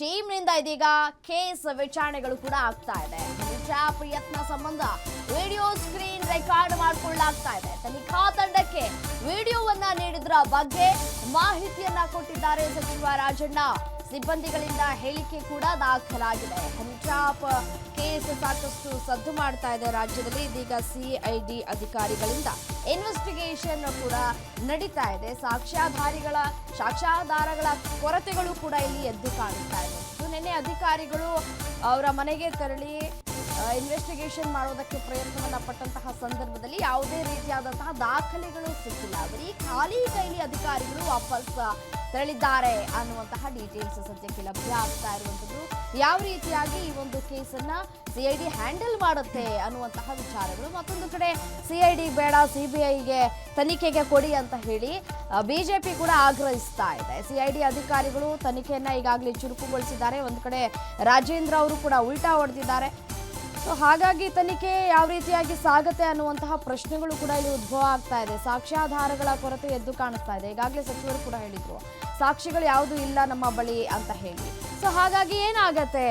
ಟೀಮ್ನಿಂದ ಇದೀಗ ಕೇಸ್ ವಿಚಾರಣೆಗಳು ಕೂಡ ಆಗ್ತಾ ಇದೆ. ಪ್ರಯತ್ನ ಯತ್ನ ಸಂಬಂಧ ವಿಡಿಯೋ ಸ್ಕ್ರೀನ್ ರೆಕಾರ್ಡ್ ಮಾಡಿಕೊಳ್ಳಲಾಗ್ತಾ ಇದೆ. ತನಿಖಾ ತಂಡಕ್ಕೆ ವಿಡಿಯೋವನ್ನ ನೀಡಿದ್ರ ಬಗ್ಗೆ ಮಾಹಿತಿಯನ್ನ ಕೊಟ್ಟಿದ್ದಾರೆ ಸಚಿವ ರಾಜಣ್ಣ. ಸಿಬ್ಬಂದಿಗಳಿಂದ ಹೇಳಿಕೆ ಕೂಡ ದಾಖಲಾಗಿದೆ. ಪಂಜಾಬ್ ಕೇಸ್ ಸಾಕಷ್ಟು ಸದ್ದು ಮಾಡ್ತಾ ಇದೆ ರಾಜ್ಯದಲ್ಲಿ. ಇದೀಗ ಸಿಐಡಿ ಅಧಿಕಾರಿಗಳಿಂದ ಇನ್ವೆಸ್ಟಿಗೇಷನ್ ಕೂಡ ನಡೀತಾ ಇದೆ. ಸಾಕ್ಷ್ಯಾಧಾರಿಗಳ, ಸಾಕ್ಷ್ಯಾಧಾರಗಳ ಕೊರತೆಗಳು ಕೂಡ ಇಲ್ಲಿ ಎದ್ದು ಕಾಣುತ್ತಾ ಇದೆ. ನಿನ್ನೆ ಅಧಿಕಾರಿಗಳು ಅವರ ಮನೆಗೆ ತೆರಳಿ ಇನ್ವೆಸ್ಟಿಗೇಷನ್ ಮಾಡೋದಕ್ಕೆ ಪ್ರಯತ್ನವನ್ನ ಪಟ್ಟಂತಹ ಸಂದರ್ಭದಲ್ಲಿ ಯಾವುದೇ ರೀತಿಯಾದಂತಹ ದಾಖಲೆಗಳು ಸಿಕ್ಕಿಲ್ಲ. ಬರೀ ಖಾಲಿ ಕೈಲಿ ಅಧಿಕಾರಿಗಳು ವಾಪಸ್ ತೆರಳಿದ್ದಾರೆ ಅನ್ನುವಂತಹ ಡೀಟೇಲ್ಸ್ ಸದ್ಯಕ್ಕೆ ಲಭ್ಯ ಆಗ್ತಾ ಇರುವಂಥದ್ದು. ಯಾವ ರೀತಿಯಾಗಿ ಈ ಒಂದು ಕೇಸನ್ನ ಸಿಐಡಿ ಹ್ಯಾಂಡಲ್ ಮಾಡುತ್ತೆ ಅನ್ನುವಂತಹ ವಿಚಾರಗಳು. ಮತ್ತೊಂದು ಕಡೆ ಸಿಐಡಿ ಬೇಡ ಸಿಬಿಐಗೆ ತನಿಖೆಗೆ ಕೊಡಿ ಅಂತ ಹೇಳಿ ಬಿಜೆಪಿ ಕೂಡ ಆಗ್ರಹಿಸ್ತಾ ಇದೆ. ಸಿಐಡಿ ಅಧಿಕಾರಿಗಳು ತನಿಖೆಯನ್ನ ಈಗಾಗಲೇ ಚುರುಕುಗೊಳಿಸಿದ್ದಾರೆ. ಒಂದು ಕಡೆ ರಾಜೇಂದ್ರ ಅವರು ಕೂಡ ಉಲ್ಟಾ ಹೊಡೆದಿದ್ದಾರೆ. ಸೊ ಹಾಗಾಗಿ ತನಿಖೆ ಯಾವ ರೀತಿಯಾಗಿ ಸಾಗತ್ತೆ ಅನ್ನುವಂತಹ ಪ್ರಶ್ನೆಗಳು ಕೂಡ ಇಲ್ಲಿ ಉದ್ಭವ ಆಗ್ತಾ ಇದೆ. ಸಾಕ್ಷ್ಯಾಧಾರಗಳ ಕೊರತೆ ಎದ್ದು ಕಾಣಿಸ್ತಾ ಇದೆ. ಈಗಾಗಲೇ ಸಚಿವರು ಕೂಡ ಹೇಳಿದ್ರು. ಸಾಕ್ಷಿಗಳು ಯಾವುದು ಇಲ್ಲ ನಮ್ಮ ಬಳಿ ಅಂತ ಹೇಳಿ. ಸೊ ಹಾಗಾಗಿ ಏನಾಗತ್ತೆ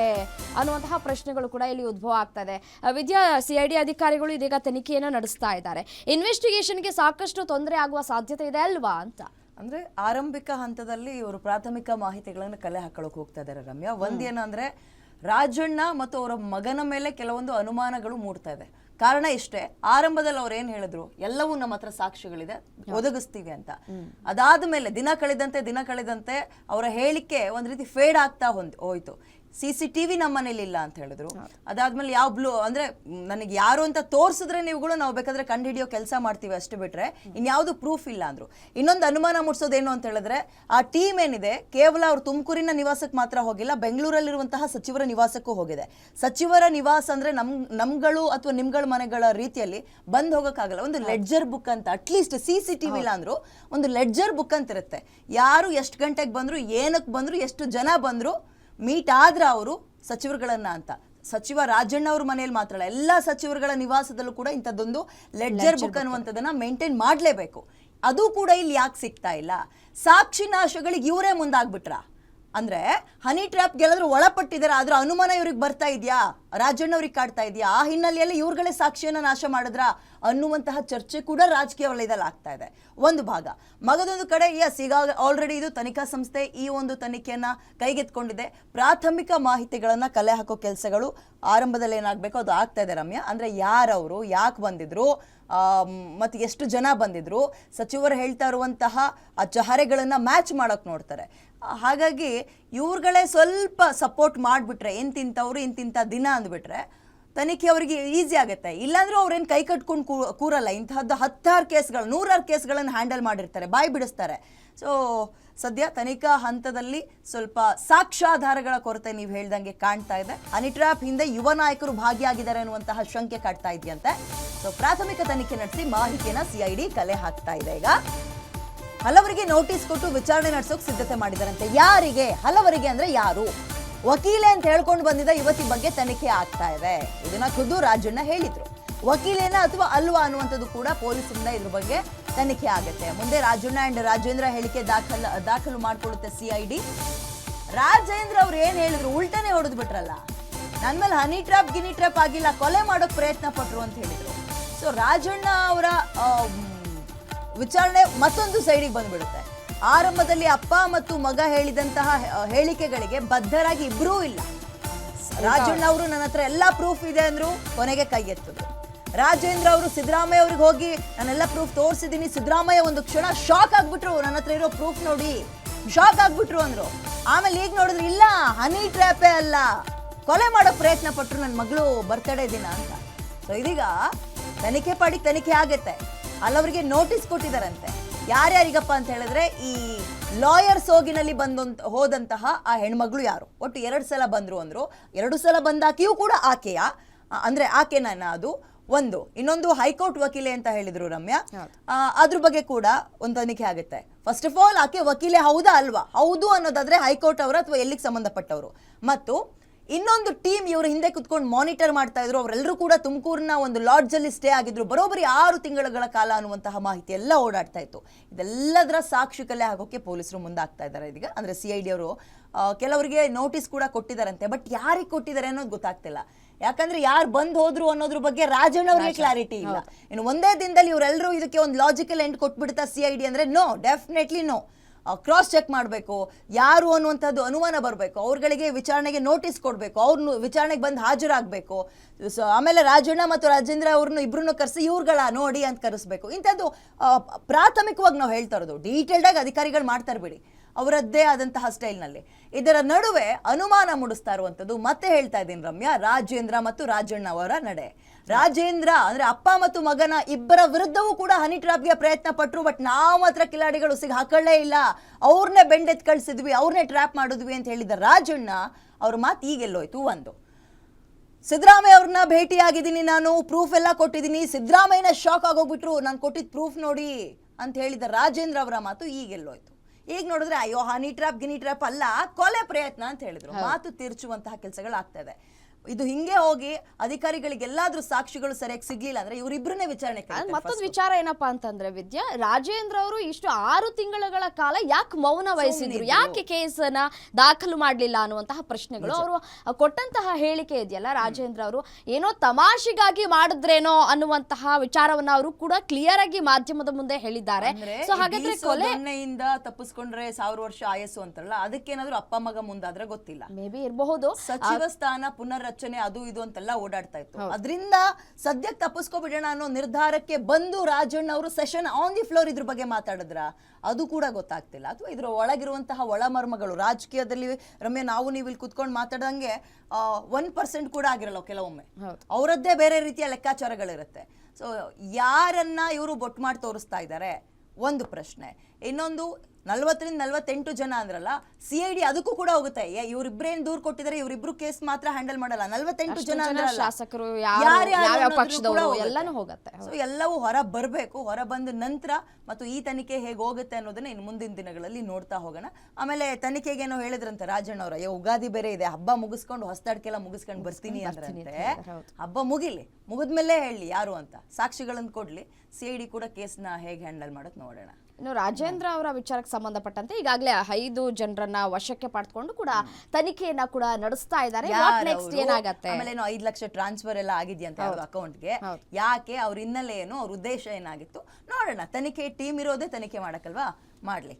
ಅನ್ನುವಂತಹ ಪ್ರಶ್ನೆಗಳು ಕೂಡ ಇಲ್ಲಿ ಉದ್ಭವ ಆಗ್ತಾ ಇದೆ. ವಿದ್ಯಾ ಸಿ ಐ ಡಿ ಅಧಿಕಾರಿಗಳು ಇದೀಗ ತನಿಖೆಯನ್ನು ನಡೆಸ್ತಾ ಇದ್ದಾರೆ. ಇನ್ವೆಸ್ಟಿಗೇಷನ್ಗೆ ಸಾಕಷ್ಟು ತೊಂದರೆ ಆಗುವ ಸಾಧ್ಯತೆ ಇದೆ ಅಲ್ವಾ ಅಂತ? ಅಂದ್ರೆ ಆರಂಭಿಕ ಹಂತದಲ್ಲಿ ಇವರು ಪ್ರಾಥಮಿಕ ಮಾಹಿತಿಗಳನ್ನು ಕಲೆ ಹಾಕೊಳ್ಳೋಕೆ ಹೋಗ್ತಾ ಇದ್ದಾರೆ ರಮ್ಯಾ. ಒಂದೇನಂದ್ರೆ ರಾಜಣ್ಣ ಮತ್ತು ಅವರ ಮಗನ ಮೇಲೆ ಕೆಲವೊಂದು ಅನುಮಾನಗಳು ಮೂಡ್ತಾ ಇದೆ ಕಾರಣ ಇಷ್ಟೇ ಆರಂಭದಲ್ಲಿ ಅವ್ರು ಏನ್ ಹೇಳಿದ್ರು ಎಲ್ಲವೂ ನಮ್ಮ ಹತ್ರ ಸಾಕ್ಷಿಗಳಿದೆ ಒದಗಿಸ್ತೀವಿ ಅಂತ. ಅದಾದ ಮೇಲೆ ದಿನ ಕಳೆದಂತೆ ದಿನ ಕಳೆದಂತೆ ಅವರ ಹೇಳಿಕೆ ಒಂದ್ ರೀತಿ ಫೇಡ್ ಆಗ್ತಾ ಹೊಂದ್ ಹೋಯ್ತು. ಸಿ ಸಿ ಟಿವಿ ನಮ್ಮ ಮನೇಲಿ ಇಲ್ಲ ಅಂತ ಹೇಳಿದ್ರು. ಅದಾದ್ಮೇಲೆ ಯಾವ ಬ್ಲೂ ಅಂದ್ರೆ ನನಗೆ ಯಾರು ಅಂತ ತೋರಿಸಿದ್ರೆ ನೀವುಗಳು ನಾವು ಬೇಕಾದ್ರೆ ಕಂಡು ಹಿಡಿಯೋ ಕೆಲಸ ಮಾಡ್ತೀವಿ ಅಷ್ಟು ಬಿಟ್ರೆ ಇನ್ಯಾವುದು ಪ್ರೂಫ್ ಇಲ್ಲ ಅಂದ್ರು. ಇನ್ನೊಂದು ಅನುಮಾನ ಮೂಡಿಸೋದೇನು ಅಂತ ಹೇಳಿದ್ರೆ ಆ ಟೀಮ್ ಏನಿದೆ ಕೇವಲ ಅವ್ರು ತುಮಕೂರಿನ ನಿವಾಸಕ್ಕೆ ಮಾತ್ರ ಹೋಗಿಲ್ಲ ಬೆಂಗಳೂರಲ್ಲಿರುವಂತಹ ಸಚಿವರ ನಿವಾಸಕ್ಕೂ ಹೋಗಿದೆ. ಸಚಿವರ ನಿವಾಸ ಅಂದ್ರೆ ನಮ್ ನಮ್ಗಳು ಅಥವಾ ನಿಮ್ಗಳ ಮನೆಗಳ ರೀತಿಯಲ್ಲಿ ಬಂದ್ ಹೋಗೋಕ್ಕಾಗಲ್ಲ. ಒಂದು ಲೆಡ್ಜರ್ ಬುಕ್ ಅಂತ at least C C TV ಇಲ್ಲ ಅಂದ್ರು ಒಂದು ಲೆಡ್ಜರ್ ಬುಕ್ ಅಂತ ಇರುತ್ತೆ ಯಾರು ಎಷ್ಟು ಗಂಟೆಗೆ ಬಂದ್ರು ಏನಕ್ಕೆ ಬಂದ್ರು ಎಷ್ಟು ಜನ ಬಂದ್ರು ಮೀಟ್ ಆದ್ರ ಅವರು ಸಚಿವರುಗಳನ್ನ ಅಂತ. ಸಚಿವ ರಾಜಣ್ಣ ಅವ್ರ ಮನೆಯಲ್ಲಿ ಮಾತ್ರ ಅಲ್ಲ ಎಲ್ಲ ಸಚಿವರುಗಳ ನಿವಾಸದಲ್ಲೂ ಕೂಡ ಇಂಥದ್ದೊಂದು ಲೆಡ್ಜರ್ ಬುಕ್ ಅನ್ನುವಂಥದ್ದನ್ನ ಮೇಂಟೈನ್ ಮಾಡಲೇಬೇಕು. ಅದು ಕೂಡ ಇಲ್ಲಿ ಯಾಕೆ ಸಿಗ್ತಾ ಇಲ್ಲ? ಸಾಕ್ಷಿ ನಾಶಗಳಿಗೆ ಇವರೇ ಮುಂದಾಗ್ಬಿಟ್ರ? ಅಂದ್ರೆ ಹನಿ ಟ್ರ್ಯಾಪ್ ಗೆಲ್ಲದ್ರು ಒಳಪಟ್ಟಿದ್ದಾರೆ, ಆದ್ರೂ ಅನುಮಾನ ಇವ್ರಿಗೆ ಬರ್ತಾ ಇದೆಯಾ? ರಾಜಣ್ಣ ಅವ್ರಿಗೆ ಕಾಡ್ತಾ ಇದೆಯಾ? ಆ ಹಿನ್ನೆಲೆಯಲ್ಲಿ ಇವ್ರುಗಳೇ ಸಾಕ್ಷಿಯನ್ನ ನಾಶ ಮಾಡಿದ್ರ? ಅನ್ನುವಂತಹ ಚರ್ಚೆ ಕೂಡ ರಾಜಕೀಯ ವಲಯದಲ್ಲಿ ಆಗ್ತಾ ಇದೆ. ಒಂದು ಭಾಗ, ಮಗದೊಂದು ಕಡೆ ಎಸ್ ಈಗ ಆಲ್ರೆಡಿ ಇದು ತನಿಖಾ ಸಂಸ್ಥೆ ಈ ಒಂದು ತನಿಖೆಯನ್ನ ಕೈಗೆತ್ಕೊಂಡಿದೆ ಪ್ರಾಥಮಿಕ ಮಾಹಿತಿಗಳನ್ನ ಕಲೆ ಹಾಕೋ ಕೆಲಸಗಳು ಆರಂಭದಲ್ಲಿ ಏನಾಗಬೇಕು? ಅದು ಆಗ್ತಾ ಇದೆ ರಮ್ಯಾ. ಅಂದ್ರೆ ಯಾರವರು, ಯಾಕೆ ಬಂದಿದ್ರು? ಮತ್ತು ಎಷ್ಟು ಜನ ಬಂದಿದ್ರು? ಸಚಿವರು ಹೇಳ್ತಾ ಇರುವಂತಹ ಆ ಚಹರೆಗಳನ್ನ ಮ್ಯಾಚ್ ಮಾಡೋಕೆ ನೋಡ್ತಾರೆ. ಹಾಗಾಗಿ ಇವ್ರುಗಳೇ ಸ್ವಲ್ಪ ಸಪೋರ್ಟ್ ಮಾಡಿಬಿಟ್ರೆ ಎಂತಿಂಥವ್ರು ಇಂತಿಂಥ ದಿನ ಅಂದ್ಬಿಟ್ರೆ ತನಿಖೆ ಅವರಿಗೆ ಈಸಿ ಆಗುತ್ತೆ. ಇಲ್ಲಾಂದ್ರೂ ಅವ್ರೇನು ಕೈ ಕಟ್ಕೊಂಡು ಕೂ- ಕೂರಲ್ಲ. ಇಂತಹದ್ದು ಹತ್ತಾರು ಕೇಸ್ಗಳು, ನೂರಾರು ಕೇಸ್ಗಳನ್ನು ಹ್ಯಾಂಡಲ್ ಮಾಡಿರ್ತಾರೆ, ಬಾಯಿ ಬಿಡಿಸ್ತಾರೆ. ಸೊ, ಸದ್ಯ ತನಿಖಾ ಹಂತದಲ್ಲಿ ಸ್ವಲ್ಪ ಸಾಕ್ಷ್ಯಾಧಾರಗಳ ಕೊರತೆ ನೀವು ಹೇಳ್ದಂಗೆ ಕಾಣ್ತಾ ಇದೆ. ಅನಿಟ್ರಾಪ್ ಹಿಂದೆ ಯುವ ನಾಯಕರು ಭಾಗಿಯಾಗಿದ್ದಾರೆ ಅನ್ನುವಂತಹ ಶಂಕೆ ಕಾಡ್ತಾ ಇದೆಯಂತೆ. ಸೊ, ಪ್ರಾಥಮಿಕ ತನಿಖೆ ನಡೆಸಿ ಮಾಹಿತಿಯನ್ನ ಸಿಐಡಿ ಕಲೆ ಹಾಕ್ತಾ ಇದೆ ಈಗ. ಹಲವರಿಗೆ ನೋಟಿಸ್ ಕೊಟ್ಟು ವಿಚಾರಣೆ ನಡೆಸೋಕೆ ಸಿದ್ಧತೆ ಮಾಡಿದಾರಂತೆ ಯಾರಿಗೆ? ಹಲವರಿಗೆ ಅಂದ್ರೆ ಯಾರು? ವಕೀಲೆ ಅಂತ ಹೇಳ್ಕೊಂಡು ಬಂದಿದ್ದ ಯುವತಿ ಬಗ್ಗೆ ತನಿಖೆ ಆಗ್ತಾ ಇದೆ. ಇದನ್ನ ಖುದ್ದು ರಾಜಣ್ಣ ಹೇಳಿದ್ರು. ವಕೀಲೇನ ಅಥವಾ ಅಲ್ವಾ ಅನ್ನುವಂಥದ್ದು ಕೂಡ ಪೊಲೀಸರಿಂದ ಇದ್ರ ಬಗ್ಗೆ ತನಿಖೆ ಆಗುತ್ತೆ. ಮುಂದೆ ರಾಜಣ್ಣ ಅಂಡ್ ರಾಜೇಂದ್ರ ಹೇಳಿಕೆ ದಾಖಲ, ದಾಖಲು ಮಾಡ್ಕೊಳ್ಳುತ್ತೆ ಸಿಐಡಿ ರಾಜೇಂದ್ರ ಅವ್ರು ಏನ್ ಹೇಳಿದ್ರು? ಉಲ್ಟನೆ ಹೊಡೆದು ಬಿಟ್ರಲ್ಲ. ನನ್ ಮೇಲೆ ಹನಿ ಟ್ರಾಪ್ ಗಿನಿ ಟ್ರಾಪ್ ಆಗಿಲ್ಲ, ಕೊಲೆ ಮಾಡೋಕ್ ಪ್ರಯತ್ನ ಪಟ್ರು ಅಂತ ಹೇಳಿದ್ರು. ಸೊ ರಾಜಣ್ಣ ಅವರ ವಿಚಾರಣೆ ಮತ್ತೊಂದು ಸೈಡಿಗೆ ಬಂದ್ಬಿಡುತ್ತೆ. ಆರಂಭದಲ್ಲಿ ಅಪ್ಪ ಮತ್ತು ಮಗ ಹೇಳಿದಂತಹ ಹೇಳಿಕೆಗಳಿಗೆ ಬದ್ಧರಾಗಿ ಇಬ್ಬರೂ ಇಲ್ಲ. ರಾಜಣ್ಣ ಅವರು ನನ್ನ ಹತ್ರ ಎಲ್ಲಾ ಪ್ರೂಫ್ ಇದೆ ಅಂದ್ರು ಕೊನೆಗೆ ಕೈ ರಾಜೇಂದ್ರ ಅವರು ಸಿದ್ದರಾಮಯ್ಯ ಅವ್ರಿಗೆ ಹೋಗಿ ನಾನೆಲ್ಲ ಪ್ರೂಫ್ ತೋರಿಸಿದ್ದೀನಿ. ಸಿದ್ದರಾಮಯ್ಯ ಒಂದು ಕ್ಷಣ ಶಾಕ್ ಆಗ್ಬಿಟ್ರು. ನನ್ನ ಹತ್ರ ಇರೋ ಪ್ರೂಫ್ ನೋಡಿ ಶಾಕ್ ಆಗ್ಬಿಟ್ರು ಅಂದ್ರು. ಆಮೇಲೆ ಈಗ ನೋಡಿದ್ರೆ ಇಲ್ಲ ಹನಿ ಟ್ರ್ಯಾಪೇ ಅಲ್ಲ. ಕೊಲೆ ಮಾಡೋ ಪ್ರಯತ್ನ ಪಟ್ರು ನನ್ನ ಮಗಳು ಬರ್ತಡೇ ದಿನ ಅಂತ. ಸೊ ಇದೀಗ ತನಿಖೆ ಪಾಡಿ, ತನಿಖೆ ಆಗತ್ತೆ. ಅಲ್ಲವರಿಗೆ ನೋಟಿಸ್ ಕೊಟ್ಟಿದ್ದಾರಂತೆ. ಯಾರ್ಯಾರಿಗಪ್ಪ ಅಂತ ಹೇಳಿದ್ರೆ ಈ ಲಾಯರ್ ಸೋಗಿನಲ್ಲಿ ಬಂದಂತ ಹೋದಂತಹ ಆ ಹೆಣ್ಮಗಳು ಯಾರು? ಒಟ್ಟು ಎರಡು ಸಲ ಬಂದರು ಅಂದ್ರು. ಎರಡು ಸಲ ಬಂದಾಕಿಯೂ ಕೂಡ ಆಕೆಯ. ಅಂದರೆ ಆಕೆ ಆಕೆನ ಅದು. ಒಂದು ಇನ್ನೊಂದು ಹೈಕೋರ್ಟ್ ವಕೀಲೆ ಅಂತ ಹೇಳಿದ್ರು ರಮ್ಯಾ. ಅದ್ರ ಬಗ್ಗೆ ಕೂಡ ಒಂದು ತನಿಖೆ ಆಗುತ್ತೆ. ಫಸ್ಟ್ ಆಫ್ ಆಲ್ ಆಕೆ ವಕೀಲೆ ಹೌದಾ ಅಲ್ವಾ? ಹೌದು ಅನ್ನೋದಾದ್ರೆ ಹೈಕೋರ್ಟ್ ಅವರು ಅಥವಾ ಎಲ್ಲಿಗೆ ಸಂಬಂಧಪಟ್ಟವರು. ಮತ್ತು ಇನ್ನೊಂದು ಟೀಮ್ ಇವರು ಹಿಂದೆ ಕುತ್ಕೊಂಡು ಮಾನಿಟರ್ ಮಾಡ್ತಾ ಇದ್ರು ಅವರೆಲ್ಲರೂ ಕೂಡ ತುಮಕೂರಿನ ಒಂದು ಲಾಡ್ಜ್ ಅಲ್ಲಿ ಸ್ಟೇ ಆಗಿದ್ರು. ಬರೋಬ್ಬರಿ ಆರು ತಿಂಗಳ ಕಾಲ ಅನ್ನುವಂತಹ ಮಾಹಿತಿ ಎಲ್ಲ ಓಡಾಡ್ತಾ ಇತ್ತು. ಇದೆಲ್ಲದರ ಸಾಕ್ಷಿ ಕಲೆ ಆಗೋಕೆ ಪೊಲೀಸರು ಮುಂದಾಗ್ತಾ ಇದ್ದಾರೆ ಇದೀಗ. ಅಂದ್ರೆ ಸಿ ಐ ಡಿ ಅವರು ಕೆಲವರಿಗೆ ನೋಟಿಸ್ ಕೂಡ ಕೊಟ್ಟಿದ್ದಾರಂತೆ ಬಟ್ ಯಾರಿಗೆ ಕೊಟ್ಟಿದ್ದಾರೆ ಅನ್ನೋದು ಗೊತ್ತಾಗ್ತಿಲ್ಲ. ಯಾಕಂದ್ರೆ ಯಾರು ಬಂದ್ ಹೋದ್ರು ಅನ್ನೋದ್ರ ಬಗ್ಗೆ ರಾಜಣ್ಣ ಅವರಿಗೆ ಕ್ಲಾರಿಟಿ ಇಲ್ಲ. ಇನ್ನು ಒಂದೇ ದಿನದಲ್ಲಿ ಇವರೆಲ್ಲರೂ ಇದಕ್ಕೆ ಒಂದು ಲಾಜಿಕಲ್ ಎಂಡ್ ಕೊಟ್ಬಿಡ್ತಾ ಸಿ ಐ ಡಿ ಅಂದ್ರೆ no definitely no cross check ಮಾಡಬೇಕು, ಯಾರು ಅನ್ನುವಂಥದ್ದು ಅನುಮಾನ ಬರಬೇಕು, ಅವ್ರುಗಳಿಗೆ ವಿಚಾರಣೆಗೆ ನೋಟಿಸ್ ಕೊಡಬೇಕು ಅವ್ರನ್ನ ವಿಚಾರಣೆಗೆ ಬಂದು ಹಾಜರಾಗಬೇಕು. ಸೊ ಆಮೇಲೆ ರಾಜಣ್ಣ ಮತ್ತು ರಾಜೇಂದ್ರ ಅವ್ರನ್ನ ಇಬ್ಬರನ್ನು ಕರೆಸಿ ಇವ್ರುಗಳ ನೋಡಿ ಅಂತ ಕರೆಸ್ಬೇಕು. ಇಂಥದ್ದು ಪ್ರಾಥಮಿಕವಾಗಿ ನಾವು ಹೇಳ್ತಾ ಇರೋದು ಡೀಟೇಲ್ಡಾಗಿ ಅಧಿಕಾರಿಗಳು ಮಾಡ್ತಾರೆ ಬಿಡಿ ಅವರದ್ದೇ ಆದಂತಹ ಸ್ಟೈಲ್ನಲ್ಲಿ. ಇದರ ನಡುವೆ ಅನುಮಾನ ಮೂಡಿಸ್ತಾ ಇರುವಂಥದ್ದು ಮತ್ತೆ ಹೇಳ್ತಾ ಇದ್ದೀನಿ ರಮ್ಯಾ, ರಾಜೇಂದ್ರ ಮತ್ತು ರಾಜಣ್ಣ ಅವರ ನಡೆ. ರಾಜೇಂದ್ರ ಅಂದ್ರೆ ಅಪ್ಪ ಮತ್ತು ಮಗನ ಇಬ್ಬರ ವಿರುದ್ಧವೂ ಕೂಡ ಹನಿ ಟ್ರಾಪ್ಗೆ ಪ್ರಯತ್ನ ಪಟ್ಟರು ಬಟ್ ನಾವು ಮಾತ್ರ ಕಿಲಾಡಿಗಳು ಸಿಗ ಹಾಕೊಳ್ಳೇ ಇಲ್ಲ. ಅವ್ರನ್ನೇ ಬೆಂಡೆತ್ ಕಳ್ಸಿದ್ವಿ ಅವ್ರನ್ನೇ ಟ್ರ್ಯಾಪ್ ಮಾಡಿದ್ವಿ ಅಂತ ಹೇಳಿದ ರಾಜಣ್ಣ ಅವ್ರ ಮಾತು ಈಗೆಲ್ಲೋಯ್ತು ಒಂದು. ಸಿದ್ದರಾಮಯ್ಯ ಅವ್ರನ್ನ ಭೇಟಿಯಾಗಿದ್ದೀನಿ ನಾನು ಪ್ರೂಫ್ ಎಲ್ಲ ಕೊಟ್ಟಿದ್ದೀನಿ. ಸಿದ್ದರಾಮಯ್ಯನ ಶಾಕ್ ಆಗೋಗ್ಬಿಟ್ರು, ನಾನು ಕೊಟ್ಟಿದ್ದ ಪ್ರೂಫ್ ನೋಡಿ ಅಂತ ಹೇಳಿದ ರಾಜೇಂದ್ರ ಅವರ ಮಾತು ಈಗೆಲ್ಲೋಯ್ತು. ಈಗ ನೋಡಿದ್ರೆ ಅಯ್ಯೋ ಹನಿ ಟ್ರಾಪ್ ಗಿನಿ ಟ್ರಾಪ್ ಅಲ್ಲ ಕೊಲೆ ಪ್ರಯತ್ನ ಅಂತ ಹೇಳಿದ್ರು. ಮಾತು ತಿರುಚುವಂತಹ ಕೆಲಸಗಳು ಆಗ್ತಾ ಇದೆ. ಇದು ಹಿಂಗೆ ಹೋಗಿ ಅಧಿಕಾರಿಗಳಿಗೆ ಎಲ್ಲಾದ್ರೂ ಸಾಕ್ಷಿಗಳು ಸರಿಯಾಗಿ ಸಿಗ್ಲಿಲ್ಲ ಅಂದ್ರೆ ಇವರಿಬ್ಬರನ್ನೇ ವಿಚಾರಣೆ ಮತ್ತೊಂದು ವಿಚಾರ ಏನಪ್ಪಾ ಅಂತಂದ್ರೆ ವಿದ್ಯಾ ರಾಜೇಂದ್ರ ಅವರು ಇಷ್ಟು ಆರು ತಿಂಗಳ ಕಾಲ ಯಾಕೆ ಮೌನ ವಹಿಸಿದ್ರು? ಯಾಕೆ ಕೇಸನ್ನ ದಾಖಲು ಮಾಡಲಿಲ್ಲ ಅನ್ನುವಂತಹ ಪ್ರಶ್ನೆಗಳು ಅವರು ಕೊಟ್ಟಂತಹ ಹೇಳಿಕೆ ಇದೆಯಲ್ಲ ರಾಜೇಂದ್ರ ಅವರು? ಏನೋ ತಮಾಷೆಗಾಗಿ ಮಾಡಿದ್ರೇನೋ ಅನ್ನುವಂತಹ ವಿಚಾರವನ್ನ ಅವರು ಕೂಡ ಕ್ಲಿಯರ್ ಆಗಿ ಮಾಧ್ಯಮದ ಮುಂದೆ ಹೇಳಿದ್ದಾರೆ. ಅಂದ್ರೆ ಸೊ ಹಾಗಾದ್ರೆ ಬೀಸೋ ಕೊಲೆ ದೊಣ್ಣೆಯಿಂದ ತಪ್ಪಿಸ್ಕೊಂಡ್ರೆ ಸಾವಿರ ವರ್ಷ ಆಯಸ್ಸು ಅಂತಾರಲ್ಲ ಅದಕ್ಕೇನಾದ್ರೂ ಅಪ್ಪ ಮಗ ಮುಂದಾದ್ರೆ ಗೊತ್ತಿಲ್ಲ. ಮೇ ಬಿ ಇರಬಹುದು. ಸಚಿವ ಸ್ಥಾನ ಪುನರ್ರಚನೆ ಅದು ಇದು ಅಂತೆಲ್ಲ ಓಡಾಡ್ತಾ ಇತ್ತು. ಅದರಿಂದ ಸದ್ಯಕ್ಕೆ ತಪ್ಪಿಸ್ಕೊಬಿಡೋಣ ಅನ್ನೋ ನಿರ್ಧಾರಕ್ಕೆ ಬಂದು ರಾಜಣ್ಣ ಅವರು ಸೆಷನ್ ಆನ್ ದಿ ಫ್ಲೋರ್ ಇದ್ರ ಬಗ್ಗೆ ಮಾತಾಡಿದ್ರ? ಅದು ಕೂಡ ಗೊತ್ತಾಗ್ತಿಲ್ಲ. ಅಥವಾ ಇದ್ರ ಒಳಗಿರುವಂತಹ ಒಳಮರ್ಮಗಳು ರಾಜಕೀಯದಲ್ಲಿ ರಮ್ಯ ನಾವು ನೀವು ಇಲ್ಲಿ ಕುತ್ಕೊಂಡು ಮಾತಾಡಂಗೆ ಒನ್ ಪರ್ಸೆಂಟ್ ಕೂಡ ಆಗಿರಲ್ಲ ಕೆಲವೊಮ್ಮೆ. ಅವರದ್ದೇ ಬೇರೆ ರೀತಿಯ ಲೆಕ್ಕಾಚಾರಗಳಿರುತ್ತೆ. ಸೊ ಯಾರನ್ನ ಇವರು ಬೊಟ್ಟು ಮಾಡಿ ತೋರಿಸ್ತಾ ಇದ್ದಾರೆ? ಒಂದು ಪ್ರಶ್ನೆ. ಇನ್ನೊಂದು ನಲ್ವತ್ತರಿಂದ ನಲ್ವತ್ತೆಂಟು ಜನ ಅಂದ್ರಲ್ಲ ಸಿ ಐ ಡಿ ಅದಕ್ಕೂ ಕೂಡ ಹೋಗುತ್ತೆ ಇವ್ರಿಬ್ರೇನ್ ದೂರ್ ಕೊಟ್ಟಿದ್ದಾರೆ ಇವ್ರಿಬ್ರು ಕೇಸ್ ಮಾತ್ರ ಹ್ಯಾಂಡಲ್ ಮಾಡಲ್ಲ ನಲ್ವತ್ತೆಂಟು ಜನ. ಶಾಸಕರು. ಎಲ್ಲಾನು ಹೋಗುತ್ತೆ. ಸೊ ಎಲ್ಲವೂ ಹೊರ ಬರಬೇಕು ಹೊರ ಬಂದ ನಂತರ ಮತ್ತು ಈ ತನಿಖೆ ಹೇಗೆ ಹೋಗುತ್ತೆ ಅನ್ನೋದನ್ನ ಇನ್ನು ಮುಂದಿನ ದಿನಗಳಲ್ಲಿ ನೋಡ್ತಾ ಹೋಗೋಣ ಆಮೇಲೆ ತನಿಖೆಗೇನೋ ಹೇಳಿದ್ರಂತೆ ರಾಜಣ್ಣ ಅವ್ರ ಅಯ್ಯೋ ಉಗಾದಿ ಬೇರೆ ಇದೆ ಹಬ್ಬ ಮುಗಿಸ್ಕೊಂಡು ಹೊಸದಾಡ್ಕೆಲ್ಲ ಮುಗಿಸ್ಕೊಂಡು ಬರ್ತೀನಿ ಅಂದ್ರಂತೆ. ಹಬ್ಬ ಮುಗಿಲಿ ಮುಗಿದ್ಮೇಲೆ ಹೇಳಿ ಯಾರು ಅಂತ ಸಾಕ್ಷಿಗಳನ್ನು ಕೊಡ್ಲಿ ಸಿ ಐ ಡಿ ಕೂಡ ಕೇಸ್ನ ಹೇಗೆ ಹ್ಯಾಂಡಲ್ ಮಾಡೋದು ನೋಡೋಣ ಇನ್ನು ರಾಜೇಂದ್ರ ಅವರ ವಿಚಾರಕ್ಕೆ ಸಂಬಂಧಪಟ್ಟಂತೆ ಈಗಾಗಲೇ ಐದು ಜನರನ್ನ ವಶಕ್ಕೆ ಪಡೆದುಕೊಂಡು ಕೂಡ ತನಿಖೆಯನ್ನ ಕೂಡ ನಡೆಸ್ತಾ ಇದ್ದಾರೆ. ನೆಕ್ಸ್ಟ್? ಏನಾಗತ್ತೆ? ಆಮೇಲೆ ಏನೋ ಐದ್ ಲಕ್ಷ ಟ್ರಾನ್ಸ್ಫರ್ ಎಲ್ಲ ಆಗಿದೆಯಂತೆ ಅವ್ರ ಅಕೌಂಟ್ಗೆ. ಯಾಕೆ ಅವ್ರ ಹಿನ್ನೆಲೆ ಏನು ಅವ್ರ ಉದ್ದೇಶ ಏನಾಗಿತ್ತು? ನೋಡೋಣ. ತನಿಖೆ ಟೀಮ್ ಇರೋದೇ ತನಿಖೆ ಮಾಡಕ್ಕಲ್ವಾ? ಮಾಡ್ಲಿ.